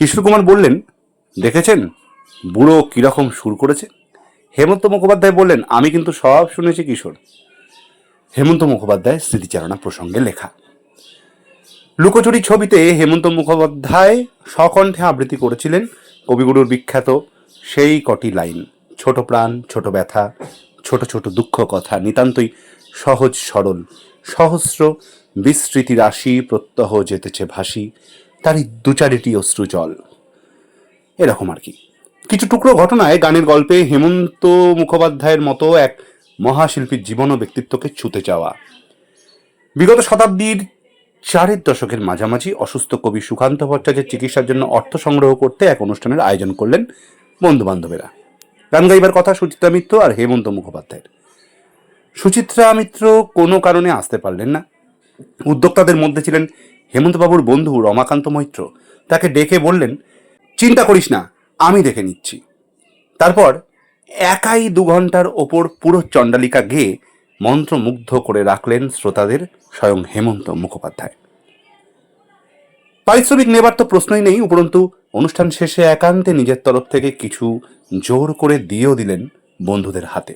কিশোর কুমার বললেন, দেখেছেন? বুড়ো কীরকম সুর করেছে? হেমন্ত মুখোপাধ্যায় বললেন, আমি কিন্তু সব শুনেছি, কিশোর। হেমন্ত মুখোপাধ্যায় স্মৃতিচারণা প্রসঙ্গে লেখা। লুকোচুরি ছবিতে হেমন্ত মুখোপাধ্যায় সকণ্ঠে আবৃত্তি করেছিলেন কবিগুরুর বিখ্যাত সেই কটি লাইন, ছোট প্রাণ, ছোট ব্যথা, ছোট ছোট দুঃখ কথা, নিতান্তই সহজ সরল, সহস্র বিস্মৃতি রাশি প্রত্যহ যেতেছে ভাসি তারই দু চারিটি অশ্রু জল এরকম আর কি। কিছু টুকরো ঘটনায় গানের গল্পে হেমন্ত মুখোপাধ্যায়ের মতো এক মহাশিল্পীর জীবন ও ব্যক্তিত্বকে ছুতে যাওয়া। বিগত শতাব্দীর চারের দশকের মাঝামাঝি অসুস্থ কবি সুকান্ত ভট্টাচার্যের চিকিৎসার জন্য অর্থ সংগ্রহ করতে এক অনুষ্ঠানের আয়োজন করলেন বন্ধু বান্ধবেরা গান গাইবার কথা সুচিত্রা মিত্র আর হেমন্ত মুখোপাধ্যায়ের। সুচিত্রা মিত্র কোনো কারণে আসতে পারলেন না। উদ্যোক্তাদের মধ্যে ছিলেন হেমন্তবাবুর বন্ধু রমাকান্ত মৈত্র তাকে ডেকে বললেন, চিন্তা করিস না, আমি দেখে নিচ্ছি। তারপর একাই দু ঘণ্টার ওপর পুরো চণ্ডালিকা গেয়ে মন্ত্রমুগ্ধ করে রাখলেন শ্রোতাদের স্বয়ং হেমন্ত মুখোপাধ্যায়। পারিশ্রমিক নেবার তো প্রশ্নই নেই, উপরন্তু অনুষ্ঠান শেষে একান্তে নিজের তরফ থেকে কিছু জোর করে দিয়েও দিলেন বন্ধুদের হাতে।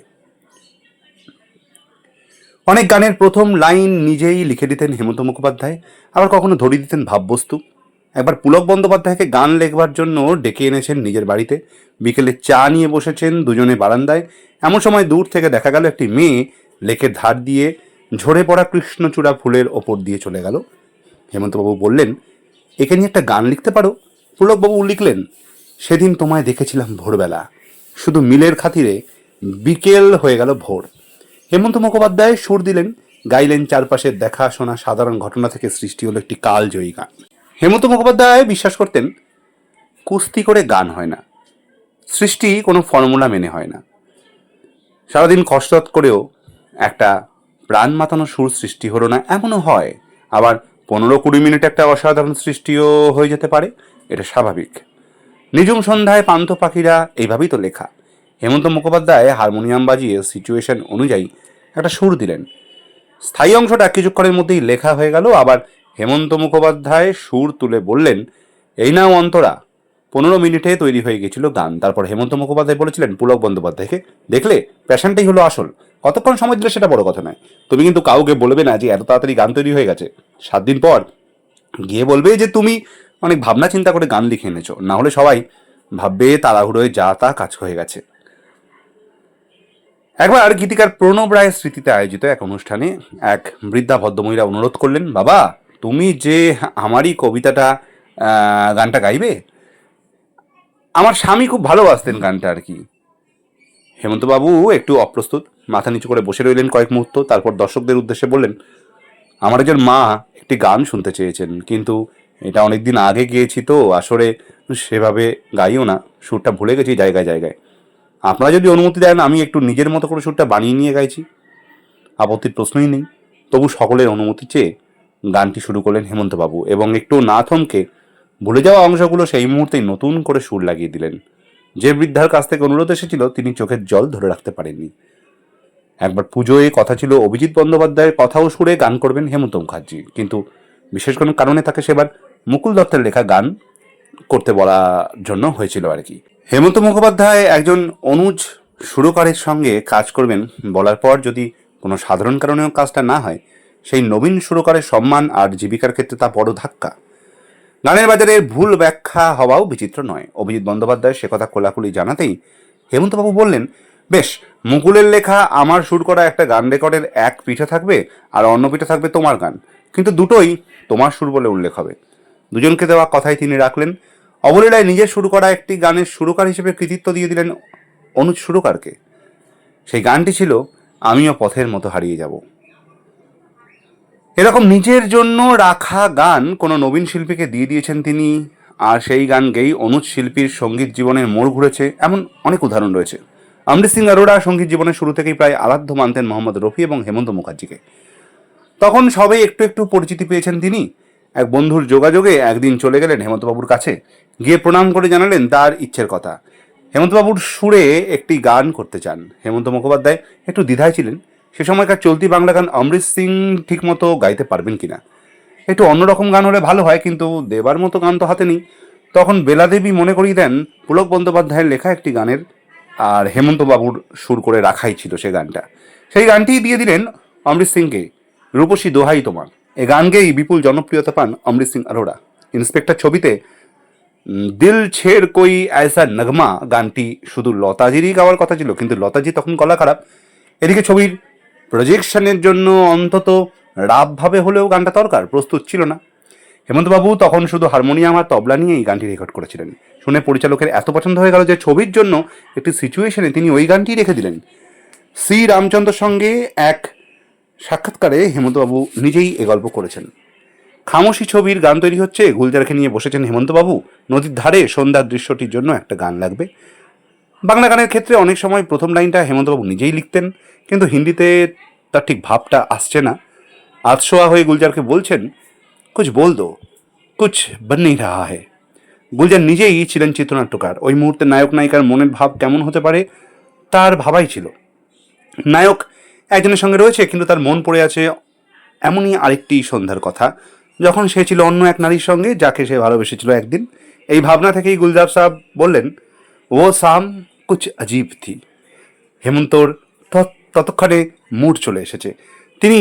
অনেক গানের প্রথম লাইন নিজেই লিখে দিতেন হেমন্ত মুখোপাধ্যায়, আবার কখনো ধরিয়ে দিতেন ভাববস্তু। একবার পুলক বন্দ্যোপাধ্যায়কে গান লেখবার জন্য ডেকে এনেছেন নিজের বাড়িতে। বিকেলে চা নিয়ে বসেছেন দুজনে বারান্দায়। এমন সময় দূর থেকে দেখা গেল একটি মেয়ে লেকের ধার দিয়ে ঝরে পড়া কৃষ্ণচূড়া ফুলের ওপর দিয়ে চলে গেল। হেমন্তবাবু বললেন, একে নিয়ে একটা গান লিখতে পারো? পুলকবাবু লিখলেন, সেদিন তোমায় দেখেছিলাম ভোরবেলা। শুধু মিলের খাতিরে বিকেল হয়ে গেল ভোর। হেমন্ত মুখোপাধ্যায় সুর দিলেন, গাইলেন চারপাশের দেখা শোনা সাধারণ ঘটনা থেকে সৃষ্টি হলো একটি কালজয়ী গান। হেমন্ত মুখোপাধ্যায় বিশ্বাস করতেন, কুস্তি করে গান হয় না, সৃষ্টি কোনো ফর্মুলা মেনে হয় না। সারাদিন কসরত করেও একটা প্রাণ মাতানো সুর সৃষ্টি হলো না, এমনও হয়। আবার পনেরো কুড়ি মিনিট একটা অসাধারণ সৃষ্টিও হয়ে যেতে পারে, এটা স্বাভাবিক। নিজুম সন্ধ্যায় পান্থ পাখিরা এইভাবেই তো লেখা। হেমন্ত মুখোপাধ্যায় হারমোনিয়াম বাজিয়ে সিচুয়েশন অনুযায়ী একটা সুর দিলেন। স্থায়ী অংশটা কিছুক্ষণের মধ্যেই লেখা হয়ে গেল। আবার হেমন্ত মুখোপাধ্যায় সুর তুলে বললেন, এই নাও অন্তরা। পনেরো মিনিটে তৈরি হয়ে গেছিল গান। তারপর হেমন্ত মুখোপাধ্যায় বলেছিলেন, পুলক বন্দ্যোপাধ্যায়কে দেখলে প্যাশনটাই হলো আসল। কতক্ষণ সময় দিলে সেটা বড় কথা নয়। তুমি কিন্তু কাউকে বলবে না যে এত তাড়াতাড়ি গান তৈরি হয়ে গেছে। সাত দিন পর গিয়ে বলবে যে তুমি অনেক ভাবনা চিন্তা করে গান লিখে এনেছো। না হলে সবাই ভাববে তাড়াহুড়োয় যা তা কাজ হয়ে গেছে। একবার গীতিকার প্রণব রায়ের স্মৃতিতে আয়োজিত এক অনুষ্ঠানে এক বৃদ্ধা ভদ্রমহিলা অনুরোধ করলেন, বাবা, তুমি যে আমারই কবিতাটা গানটা গাইবে? আমার স্বামী খুব ভালোবাসতেন গানটা আর কি। হেমন্তবাবু একটু অপ্রস্তুত, মাথা নিচু করে বসে রইলেন কয়েক মুহূর্ত, তারপর দর্শকদের উদ্দেশ্যে বললেন, আমার একজন মা একটি গান শুনতে চেয়েছেন, কিন্তু এটা অনেকদিন আগে গিয়েছি তো, আসলে সেভাবে গাইও না, সুরটা ভুলে গেছি জায়গায় জায়গায়। আপনারা যদি অনুমতি দেন, আমি একটু নিজের মতো করে সুরটা বানিয়ে নিয়ে গাইছি। আপত্তির প্রশ্নই নেই। তবু সকলের অনুমতি চেয়ে গানটি শুরু করলেন হেমন্তবাবু এবং একটু না থমকে ভুলে যাওয়া অংশগুলো সেই মুহূর্তেই নতুন করে সুর লাগিয়ে দিলেন। যে বৃদ্ধার কাছ থেকে অনুরোধ এসেছিল, তিনি চোখের জল ধরে রাখতে পারেননি। একবার পুজোয় কথা ছিল, অভিজিৎ বন্দ্যোপাধ্যায়ের কথাও সুরে গান করবেন হেমন্ত মুখার্জি। কিন্তু বিশেষ কোনো কারণে তাকে সেবার মুকুল দত্তের লেখা গান করতে বলার জন্য হয়েছিল আর কি। হেমন্ত মুখোপাধ্যায় একজন অনুজ সুরকারের সঙ্গে কাজ করবেন বলার পর যদি কোনো সাধারণ কারণেও কাজটা না হয়, সেই নবীন সুরকারের সম্মান আর জীবিকার ক্ষেত্রে তা বড় ধাক্কা। গানের বাজারে ভুল ব্যাখ্যা হওয়াও বিচিত্র নয়। অভিজিৎ বন্দ্যোপাধ্যায় সে কথা খোলাখুলি জানাতেই হেমন্তবাবু বললেন, বেশ, মুকুলের লেখা, আমার সুর করা একটা গান রেকর্ডের এক পিঠে থাকবে আর অন্য পিঠে থাকবে তোমার গান। কিন্তু দুটোই তোমার সুর বলে উল্লেখ হবে। দুজনকে দেওয়া কথাই তিনি রাখলেন। অবলীলায় নিজের শুরু করা একটি গানের সুরকার হিসেবে কৃতিত্ব দিয়ে দিলেন অনুজ সুরকারকে। সেই গানটি ছিল, আমিও পথের মতো হারিয়ে যাব। এরকম নিজের জন্য রাখা গান কোনো নবীন শিল্পীকে দিয়ে দিয়েছেন তিনি, আর সেই গান গেয়েই অনুজ শিল্পীর সংগীত জীবনের মোড় ঘুরেছে, এমন অনেক উদাহরণ রয়েছে। অমৃত সিং অরোরা সংগীত জীবনের শুরু থেকেই প্রায় আরাধ্য মানতেন মোহাম্মদ রফি এবং হেমন্ত মুখার্জিকে। তখন সবে একটু একটু পরিচিতি পেয়েছেন তিনি এক বন্ধুর যোগাযোগে একদিন চলে গেলেন হেমন্তবাবুর কাছে। গিয়ে প্রণাম করে জানালেন তার ইচ্ছের কথা। হেমন্তবাবুর সুরে একটি গান করতে চান। হেমন্ত মুখোপাধ্যায় একটু দ্বিধায় ছিলেন। সে সময়কার চলতি বাংলা গান অমৃত সিং ঠিকমতো গাইতে পারবেন কিনা? একটু অন্যরকম গান হলে ভালো হয়, কিন্তু দেবার মতো গান তো হাতে নেই। তখন বেলাদেবী মনে করিয়ে দেন পুলক বন্দ্যোপাধ্যায়ের লেখা একটি গানের, আর হেমন্তবাবুর সুর করে রাখাই ছিল সে গানটা। সেই গানটিই দিয়ে দিলেন অমৃত সিংকে, রূপসী দোহাই তোমার। এই গান গেয়েই বিপুল জনপ্রিয়তা পান অমৃত সিং আরোরা। ইন্সপেক্টর ছবিতে দিল ছেড় কই আয়সা নগমা গানটি শুধু লতাজিরই গাওয়ার কথা ছিল, কিন্তু লতাজি তখন গলা খারাপ। এদিকে ছবির প্রজেকশনের জন্য অন্তত রাবভাবে হলেও গানটা দরকার, প্রস্তুত ছিল না। হেমন্তবাবু তখন শুধু হারমোনিয়াম আর তবলা নিয়ে এই গানটি রেকর্ড করেছিলেন। শুনে পরিচালকের এত পছন্দ হয়ে গেল যে ছবির জন্য একটি সিচুয়েশনে তিনি ওই গানটি রেখে দিলেন। সি রামচন্দ্রের সঙ্গে এক সাক্ষাৎকারে হেমন্তবাবু নিজেই এ গল্প করেছেন। খামোশি ছবির গান তৈরি হচ্ছে, গুলজারকে নিয়ে বসেছেন হেমন্তবাবু। নদীর ধারে সন্ধ্যার দৃশ্যটির জন্য একটা গান লাগবে। বাংলা গানের ক্ষেত্রে অনেক সময় প্রথম লাইনটা হেমন্তবাবু নিজেই লিখতেন, কিন্তু হিন্দিতে তার ঠিক ভাবটা আসছে না। আতশোয়া হয়ে গুলজারকে বলছেন, কুছ বল দো, কুছ বন রাহা হে গুলজার নিজেই ছিলেন চিত্রনাট্যকার ওই মুহূর্তে নায়ক নায়িকার মনের ভাব কেমন হতে পারে, তার ভাবাই ছিল। নায়ক একজনের সঙ্গে রয়েছে, কিন্তু তার মন পড়ে আছে এমনই আরেকটি সন্ধ্যার কথা। যখন সে ছিল অন্য এক নারীর সঙ্গে, যাকে সে ভালোবেসেছিল একদিন, এই ভাবনা থেকেই গুলজার সাহেব বললেন, ও সাম কুছ অজীব থি। হেমন্তর ততক্ষণে মুড চলে এসেছে। তিনি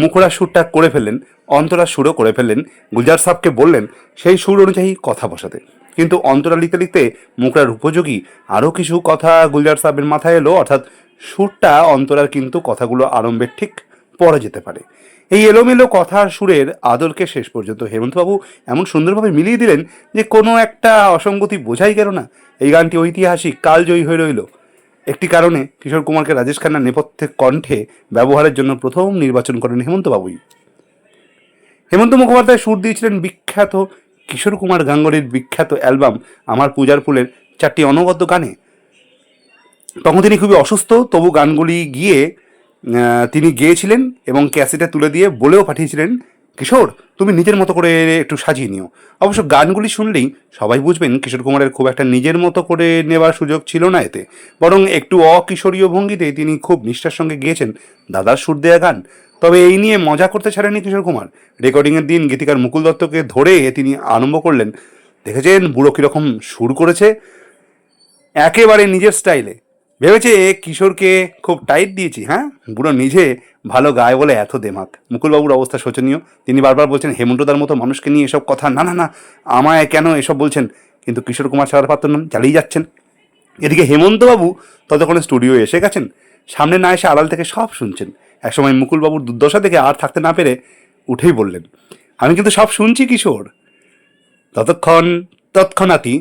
মুখরা সুরটা করে ফেললেন, অন্তরা সুরও করে ফেললেন। গুলজার সাহকে বললেন, সেই সুর অনুযায়ী কথা বসাতে। কিন্তু অন্তরা লিখতে লিখতে মুখরার উপযোগী আরও কিছু কথা গুলজার সাহেবের মাথায় এলো, অর্থাৎ সুরটা অন্তরার কিন্তু কথাগুলো আরম্ভের ঠিক পরে যেতে পারে। এই এলোমেলো কথার সুরের আদলকে শেষ পর্যন্ত হেমন্তবাবু এমন সুন্দরভাবে মিলিয়ে দিলেন যে কোনো একটা অসঙ্গতি বোঝাই গেল না। এই গানটি ঐতিহাসিক, কালজয়ী হয়ে রইল। একটি কারণে কিশোর কুমারকে রাজেশ খান্নার নেপথ্যে কণ্ঠে ব্যবহারের জন্য প্রথম নির্বাচন করেন হেমন্তবাবুই। হেমন্ত মুখোপাধ্যায় সুর দিয়েছিলেন বিখ্যাত কিশোর কুমার গাঙ্গুলির বিখ্যাত অ্যালবাম আমার পূজার ফুলের চারটি অনবদ্য গানে। তখন তিনি খুবই অসুস্থ, তবু গানগুলি গিয়ে তিনি গেয়েছিলেন এবং ক্যাসেটে তুলে দিয়ে বলেও পাঠিয়েছিলেন, কিশোর, তুমি নিজের মতো করে একটু সাজিয়ে নিও। অবশ্য গানগুলি শুনলেই সবাই বুঝবেন কিশোর কুমারের খুব একটা নিজের মতো করে নেবার সুযোগ ছিল না এতে। বরং একটু অকিশোরীয় ভঙ্গিতে তিনি খুব নিষ্ঠার সঙ্গে গিয়েছেন দাদার সুর দেয়া গান। তবে এই নিয়ে মজা করতে ছাড়েনি কিশোর কুমার। রেকর্ডিংয়ের দিন গীতিকার মুকুল দত্তকে ধরে তিনি আরম্ভ করলেন, দেখেছেন বুড়ো কীরকম সুর করেছে? একেবারে নিজের স্টাইলে। ভেবেছে কিশোরকে খুব টাইট দিয়েছি হ্যাঁ? বুড়ো নিজে ভালো গায় বলে এত দেমাক। মুকুলবাবুর অবস্থা শোচনীয়। তিনি বারবার বলছেন, হেমন্তদার মতো মানুষকে নিয়ে এসব কথা, না না না, আমায় কেন এসব বলছেন? কিন্তু কিশোর কুমার ছাড়ার পাত্র নন, চালিয়ে যাচ্ছেন। এদিকে হেমন্তবাবু ততক্ষণে স্টুডিও এসে গেছেন। সামনে না এসে আড়াল থেকে সব শুনছেন। একসময় মুকুলবাবুর দুর্দশা থেকে আর থাকতে না পেরে উঠেই বললেন, আমি কিন্তু সব শুনছি কিশোর। ততক্ষণ, তৎক্ষণাৎই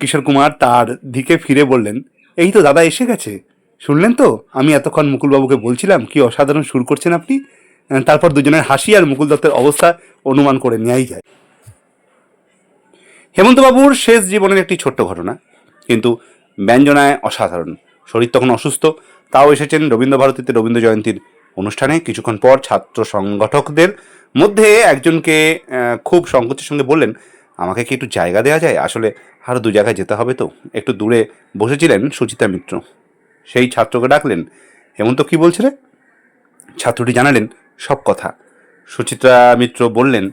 কিশোর কুমার তার দিকে ফিরে বললেন এই তো দাদা এসে গেছে। শুনলেন তো? আমি এতক্ষণ মুকুলবাবুকে বলছিলাম, কি অসাধারণ সুর করছেন আপনি? তারপর দুজনের হাসি আর মুকুল দত্তের অবস্থা অনুমান করে নেওয়াই যায়। হেমন্তবাবুর শেষ জীবনের একটি ছোট্ট ঘটনা। কিন্তু ব্যঞ্জনায় অসাধারণ। শরীর তখন অসুস্থ। তাও এসেছেন রবীন্দ্রভারতীতে রবীন্দ্র জয়ন্তীর অনুষ্ঠানে। কিছুক্ষণ পর ছাত্র সংগঠকদের মধ্যে একজনকে খুব সংকোচের সঙ্গে বললেন, আমাকে কি একটু জায়গা দেওয়া যায়? আসলে আরও দু জায়গায় যেতে হবে তো। একটু দূরে বসেছিলেন সুচিতা মিত্র। সেই ছাত্রকে ডাকলেন। হেমন্ত কি বলছে রে? ছাত্রটি জানালেন, সব কথা। সুচিত্রা মিত্র বললেন,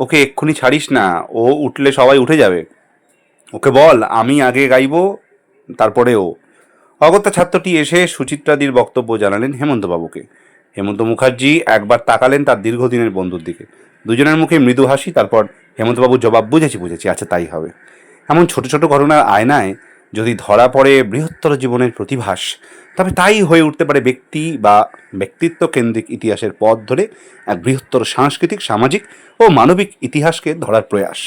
ওকে এক্ষুনি ছাড়িস না, ও উঠলে সবাই উঠে যাবে। ওকে বল, আমি আগে গাইবো, তারপরে ও। অগত্যা ছাত্রটি এসে সুচিত্রাদির বক্তব্য জানালেন হেমন্তবাবুকে। হেমন্ত মুখার্জি একবার তাকালেন তার দীর্ঘদিনের বন্ধুর দিকে। দুজনের মুখে মৃদু হাসি, তারপর হেমন্তবাবু জবাব বুঝেছি বুঝেছি আচ্ছা তাই হবে। এমন ছোট ছোট ঘটনার আয়নায় যদি ধরা পড়ে বৃহত্তর জীবনের প্রতিভাস, তবে তাই হয়ে উঠতে পারে ব্যক্তি বা ব্যক্তিত্ব কেন্দ্রিক ইতিহাসের পথ ধরে এক বৃহত্তর সাংস্কৃতিক, সামাজিক ও মানবিক ইতিহাসকে ধরার প্রয়াস।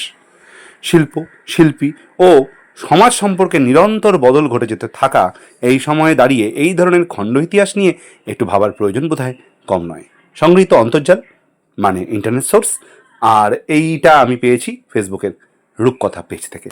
শিল্প, শিল্পী ও সমাজ সম্পর্কে নিরন্তর বদল ঘটে যেতে থাকা এই সময়ে দাঁড়িয়ে এই ধরনের খণ্ড ইতিহাস নিয়ে একটু ভাবার প্রয়োজন বোধহয় কম নয়। সংগৃহীত অন্তর্জাল মানে ইন্টারনেট সোর্স, আর এইটা আমি পেয়েছি ফেসবুকের রূপকথা পেজ থেকে।